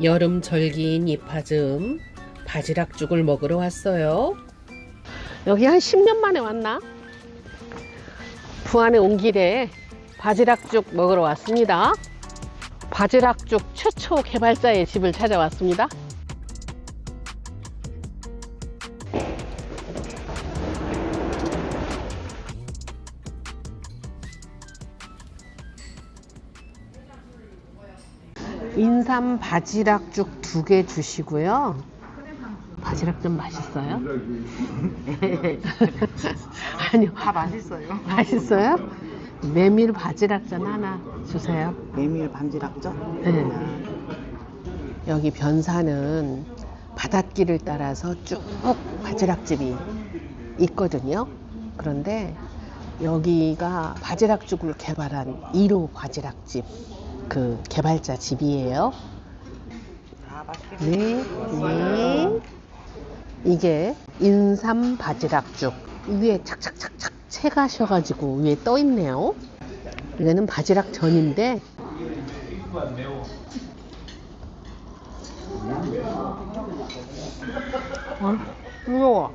여름 절기인 이파즘 바지락죽을 먹으러 왔어요. 여기 한 10년 만에 왔나? 부안에 온 길에 바지락죽 먹으러 왔습니다. 바지락죽 최초 개발자의 집을 찾아왔습니다. 인삼 바지락죽 두 개 주시고요. 바지락 좀 맛있어요? 아니요. 다 맛있어요. 맛있어요? 메밀 바지락전 하나 주세요. 메밀 반지락죠? 네. 여기 변사는 바닷길을 따라서 쭉 바지락집이 있거든요. 그런데 여기가 바지락죽을 개발한 1호 바지락집 그 개발자 집이에요. 아, 네, 네. 이게 인삼 바지락죽 위에 착착착착 채 가셔가지고 위에 떠 있네요. 이거는 바지락 전인데 어, 무서워.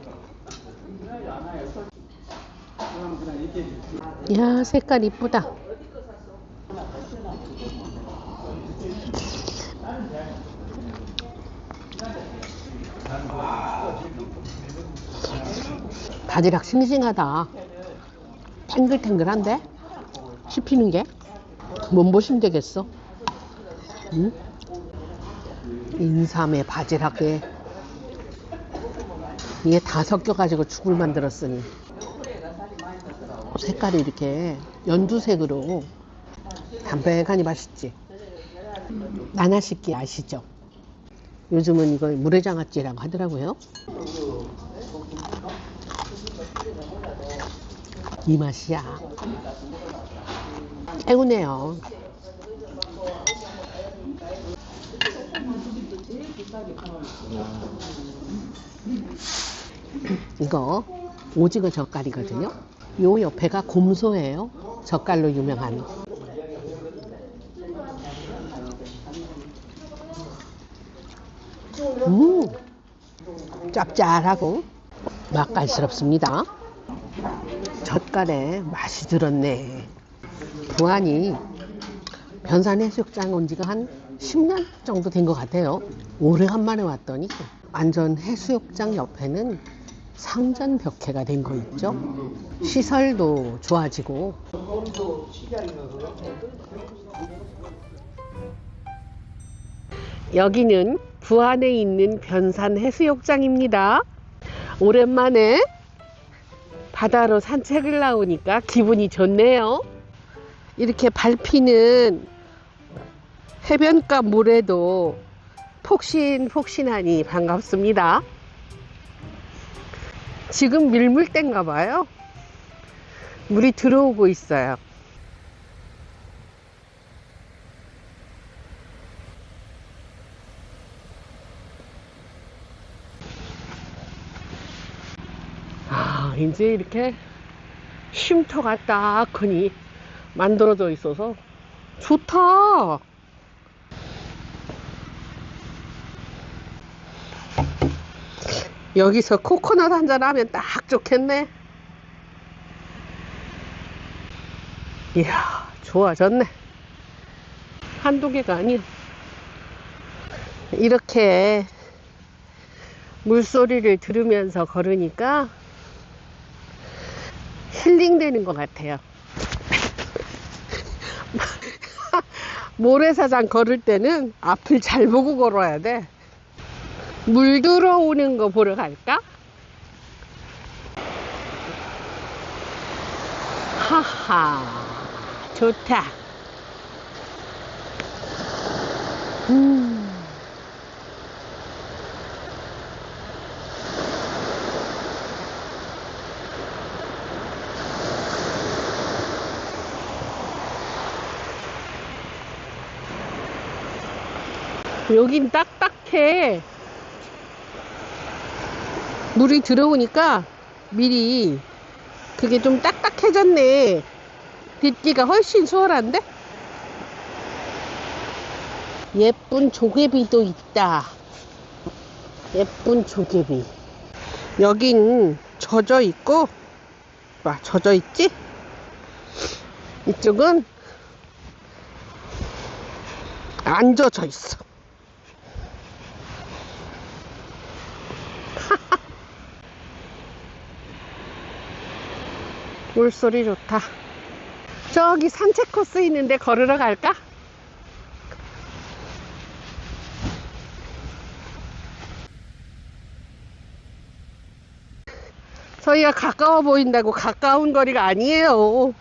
이야 색깔 이쁘다. 바지락 싱싱하다. 탱글탱글한데? 씹히는 게? 몸보심 되겠어. 응? 인삼에 바지락에 이게 다 섞여가지고 죽을 만들었으니 색깔이 이렇게 연두색으로 담백하니 맛있지. 나나식기 아시죠? 요즘은 이걸 물회장아찌라고 하더라고요. 이 맛이야. 애우네요. 이거 오징어 젓갈이거든요. 요 옆에가 곰소예요. 젓갈로 유명한. 음, 짭짤하고 맛깔스럽습니다. 젓갈에 맛이 들었네. 부안이 변산 해수욕장 온 지가 한 10년 정도 된 것 같아요. 오래간만에 왔더니 완전 해수욕장 옆에는 상전 벽해가 된 거 있죠. 시설도 좋아지고 여기는 부안에 있는 변산 해수욕장입니다. 오랜만에 바다로 산책을 나오니까 기분이 좋네요. 이렇게 밟히는 해변가 물에도 폭신폭신하니 반갑습니다. 지금 밀물 때인가 봐요. 물이 들어오고 있어요. 아, 이제 이렇게 쉼터가 딱 하니 만들어져 있어서 좋다. 여기서 코코넛 한잔 하면 딱 좋겠네. 이야, 좋아졌네. 한두 개가 아니야. 이렇게 물소리를 들으면서 걸으니까 힐링되는 것 같아요. 모래사장 걸을 때는 앞을 잘 보고 걸어야 돼. 물 들어오는 거 보러 갈까? 하하, 좋다. 음. 여긴 딱딱해. 물이 들어오니까 미리 그게 좀 딱딱해졌네. 딛기가 훨씬 수월한데? 예쁜 조개비도 있다. 예쁜 조개비. 여긴 젖어 있고, 봐, 젖어 있지? 이쪽은 안 젖어 있어. 물소리 좋다. 저기 산책 코스 있는데 걸으러 갈까? 저희가 가까워 보인다고 가까운 거리가 아니에요.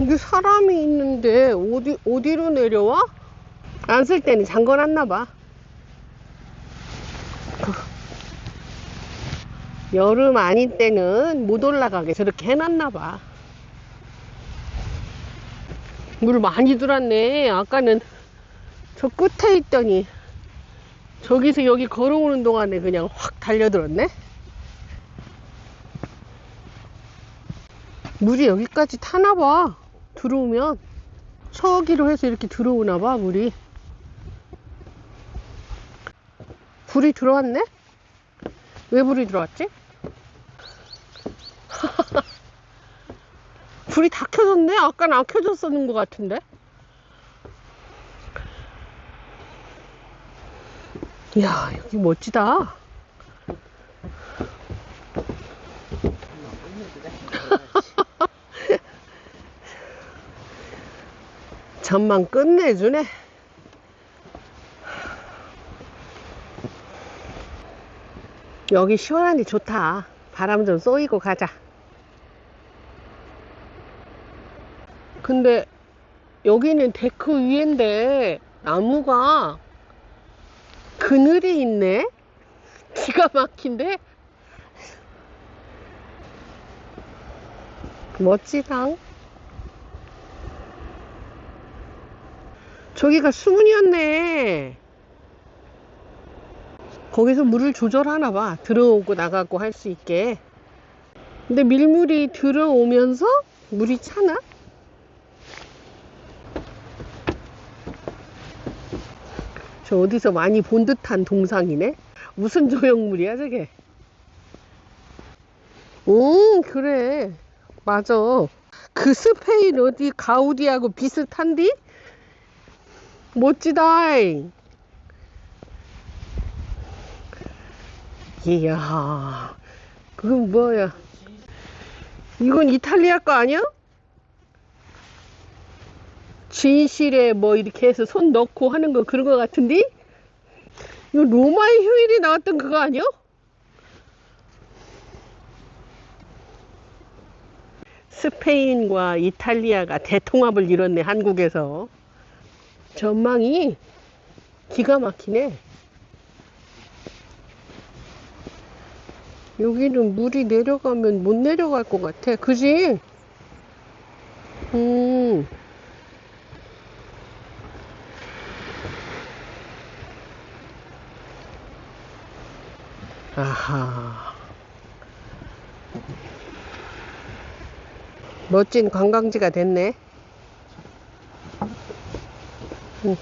여기 사람이 있는데 어디 어디로 내려와? 안 쓸 때는 잠궈놨나 봐. 여름 아닌 때는 못 올라가게 저렇게 해놨나 봐. 물 많이 들었네. 아까는 저 끝에 있더니 저기서 여기 걸어오는 동안에 그냥 확 달려들었네. 물이 여기까지 타나 봐. 들어오면 저기로 해서 이렇게 들어오나 봐, 물이. 불이 들어왔네? 왜 불이 들어왔지? 불이 다 켜졌네? 아까는 안 켜졌었는 것 같은데? 이야, 여기 멋지다. 전망 끝내주네. 여기 시원하니 좋다. 바람 좀 쏘이고 가자. 근데 여기는 데크 위인데 나무가 그늘이 있네? 기가 막힌데? 멋지다. 저기가 수문이었네. 거기서 물을 조절하나 봐. 들어오고 나가고 할 수 있게. 근데 밀물이 들어오면서 물이 차나? 저 어디서 많이 본 듯한 동상이네? 무슨 조형물이야, 저게? 음, 그래. 맞아. 그 스페인 어디 가우디하고 비슷한디? 멋지다. 이야, 그건 뭐야? 이건 이탈리아 거 아니야? 진실에 뭐 이렇게 해서 손 넣고 하는 거 그런 거 같은데? 이거 로마의 휴일이 나왔던 그거 아니야? 스페인과 이탈리아가 대통합을 이뤘네, 한국에서. 전망이 기가 막히네. 여기는 물이 내려가면 못 내려갈 것 같아. 그지? 음. 아하. 멋진 관광지가 됐네. 음.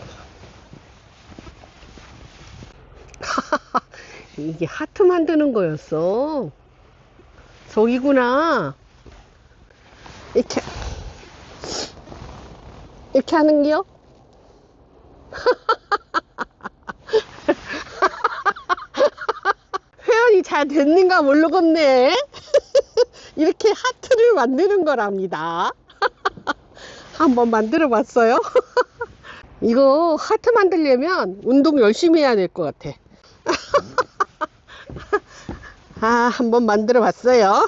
이게 하트 만드는 거였어. 저기구나. 이렇게, 이렇게 하는 게요? 표현이 잘 됐는가 모르겠네. 이렇게 하트를 만드는 거랍니다. 한번 만들어 봤어요. 이거 하트 만들려면 운동 열심히 해야 될 것 같아. 아, 한번 만들어 봤어요.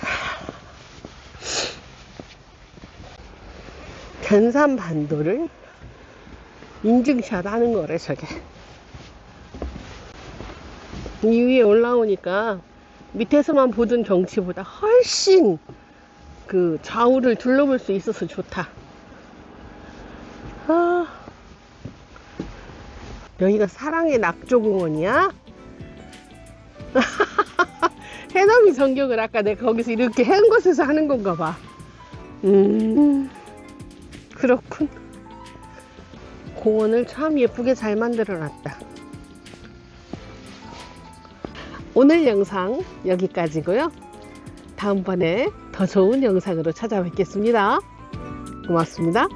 견산 반도를 인증샷 하는 거래, 저게. 이 위에 올라오니까 밑에서만 보던 경치보다 훨씬 그 좌우를 둘러볼 수 있어서 좋다. 아, 여기가 사랑의 낙조공원이야? 해넘이 성경을 아까 내가 거기서 이렇게 한 곳에서 하는 건가 봐. 음, 그렇군. 공원을 참 예쁘게 잘 만들어 놨다. 오늘 영상 여기까지고요. 다음번에 더 좋은 영상으로 찾아뵙겠습니다. 고맙습니다.